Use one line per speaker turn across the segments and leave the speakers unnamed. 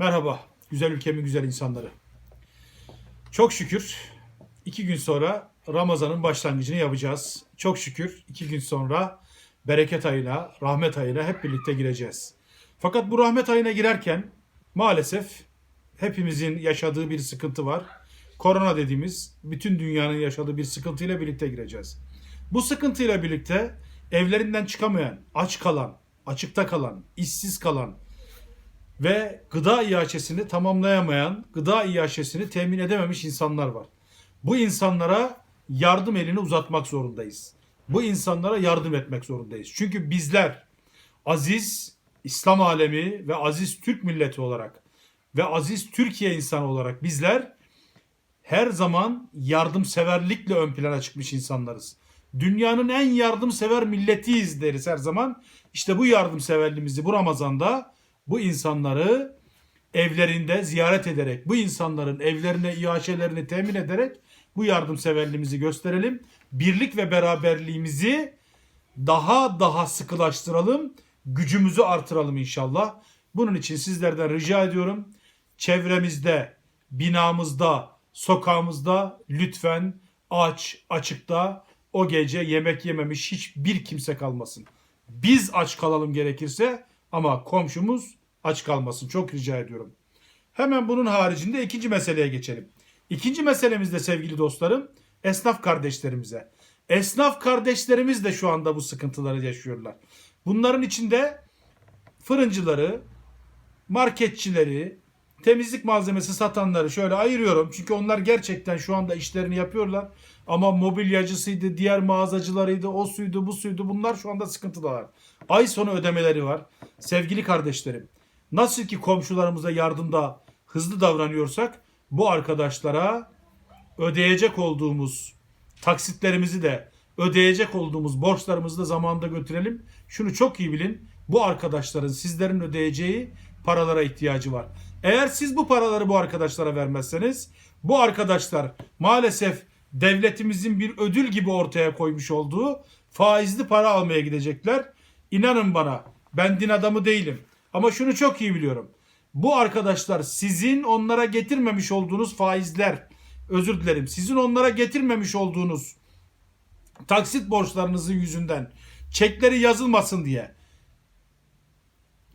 Merhaba, güzel ülkemin güzel insanları. Çok şükür iki gün sonra Ramazan'ın başlangıcını yapacağız. Çok şükür iki gün sonra bereket ayına, rahmet ayına hep birlikte gireceğiz. Fakat bu rahmet ayına girerken maalesef hepimizin yaşadığı bir sıkıntı var. Korona dediğimiz bütün dünyanın yaşadığı bir sıkıntıyla birlikte gireceğiz. Bu sıkıntıyla birlikte evlerinden çıkamayan, aç kalan, açıkta kalan, işsiz kalan, ve gıda iaşesini tamamlayamayan, gıda iaşesini temin edememiş insanlar var. Bu insanlara yardım elini uzatmak zorundayız. Bu insanlara yardım etmek zorundayız. Çünkü bizler aziz İslam alemi ve aziz Türk milleti olarak ve aziz Türkiye insanı olarak bizler her zaman yardımseverlikle ön plana çıkmış insanlarız. Dünyanın en yardımsever milletiyiz deriz her zaman. İşte bu yardımseverliğimizi bu Ramazan'da bu insanları evlerinde ziyaret ederek, bu insanların evlerine iaşelerini temin ederek bu yardımseverliğimizi gösterelim. Birlik ve beraberliğimizi daha daha sıkılaştıralım, gücümüzü artıralım inşallah. Bunun için sizlerden rica ediyorum. Çevremizde, binamızda, sokağımızda lütfen aç, açıkta o gece yemek yememiş hiçbir kimse kalmasın. Biz aç kalalım gerekirse ama komşumuz aç kalmasın. Çok rica ediyorum. Hemen bunun haricinde ikinci meseleye geçelim. İkinci meselemiz de sevgili dostlarım esnaf kardeşlerimize. Esnaf kardeşlerimiz de şu anda bu sıkıntıları yaşıyorlar. Bunların içinde fırıncıları, marketçileri, temizlik malzemesi satanları şöyle ayırıyorum. Çünkü onlar gerçekten şu anda işlerini yapıyorlar. Ama mobilyacısıydı, diğer mağazacılarıydı, o suydu, bu suydu. Bunlar şu anda sıkıntıdalar. Ay sonu ödemeleri var. Sevgili kardeşlerim, nasıl ki komşularımıza yardımda hızlı davranıyorsak bu arkadaşlara ödeyecek olduğumuz taksitlerimizi de ödeyecek olduğumuz borçlarımızı da zamanında götürelim. Şunu çok iyi bilin. Bu arkadaşların sizlerin ödeyeceği paralara ihtiyacı var. Eğer siz bu paraları bu arkadaşlara vermezseniz bu arkadaşlar maalesef devletimizin bir ödül gibi ortaya koymuş olduğu faizli para almaya gidecekler. İnanın bana ben din adamı değilim. Ama şunu çok iyi biliyorum. Bu arkadaşlar sizin onlara getirmemiş olduğunuz faizler, özür dilerim, sizin onlara getirmemiş olduğunuz taksit borçlarınızın yüzünden çekleri yazılmasın diye,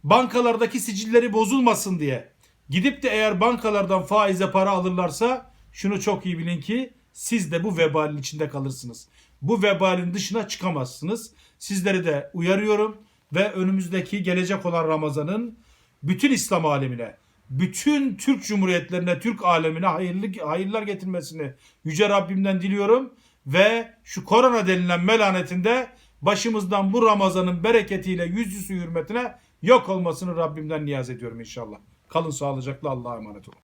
bankalardaki sicilleri bozulmasın diye gidip de eğer bankalardan faize para alırlarsa şunu çok iyi bilin ki siz de bu vebalin içinde kalırsınız. Bu vebalin dışına çıkamazsınız. Sizleri de uyarıyorum ve önümüzdeki gelecek olan Ramazan'ın bütün İslam alemine, bütün Türk Cumhuriyetlerine, Türk alemine hayırlı hayırlar getirmesini yüce Rabbimden diliyorum ve şu korona denilen melanetinde başımızdan bu Ramazan'ın bereketiyle yüzüstü hürmetine yok olmasını Rabbimden niyaz ediyorum inşallah. Kalın sağlıcakla Allah'a emanet olun.